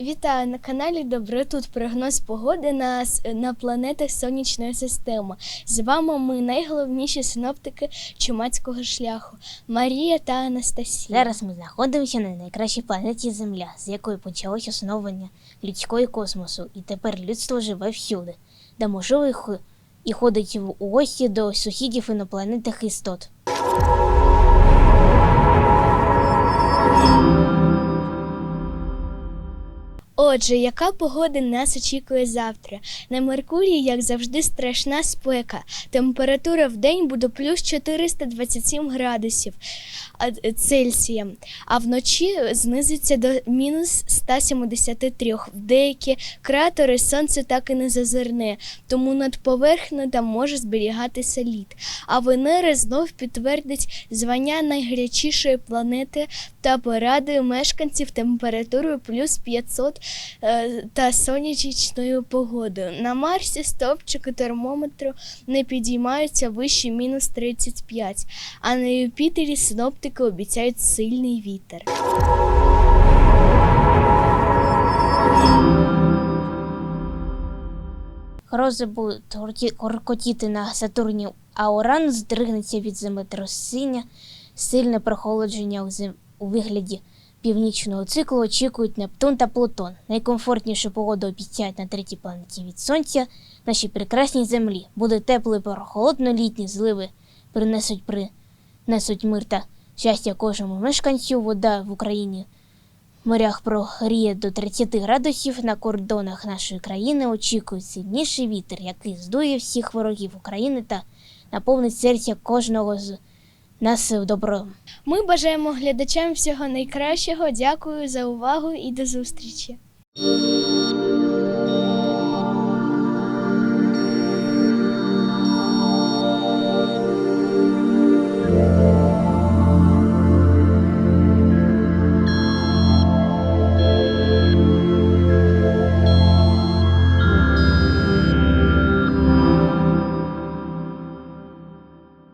вітаю на каналі Добре тут прогноз погоди на, на планетах сонячної системи. З вами ми найголовніші синоптики чумацького шляху Марія та Анастасія. Зараз ми знаходимося на найкращій планеті Земля, з якої почалося основання людського космосу, і тепер людство живе всюди, де можливо і ходить в гості до сусідів інопланетних істот. Отже, яка погода нас очікує завтра? На Меркурії, як завжди, страшна спека. Температура в день буде плюс 427 градусів Цельсія, а вночі знизиться до мінус 173. В деякі кратери сонце так і не зазирне, тому над поверхнею там може зберігатися лід. А Венера знов підтвердить звання найгарячішої планети та порадує мешканців температурою плюс 500 е, та сонячною погодою. На Марсі стовпчики термометру не підіймаються вище мінус 35, а на Юпітері синоптики обіцяють сильний вітер. Грози будуть коркотіти на Сатурні, а Уран здригнеться від землетрусіння. Сильне прохолодження у вигляді північного циклу очікують Нептун та Плутон. Найкомфортнішу погоду обіцяють на третій планеті від Сонця, нашій прекрасній землі. Буде тепло і прохолодно, літні зливи принесуть принесуть мир та щастя кожному мешканцю. Вода в Україні в морях прогріє до 30 градусів на кордонах нашої країни очікують сильніший вітер, який здує всіх ворогів України та наповнить серця кожного з нас добро. Ми бажаємо глядачам всього найкращого. Дякую за увагу і до зустрічі.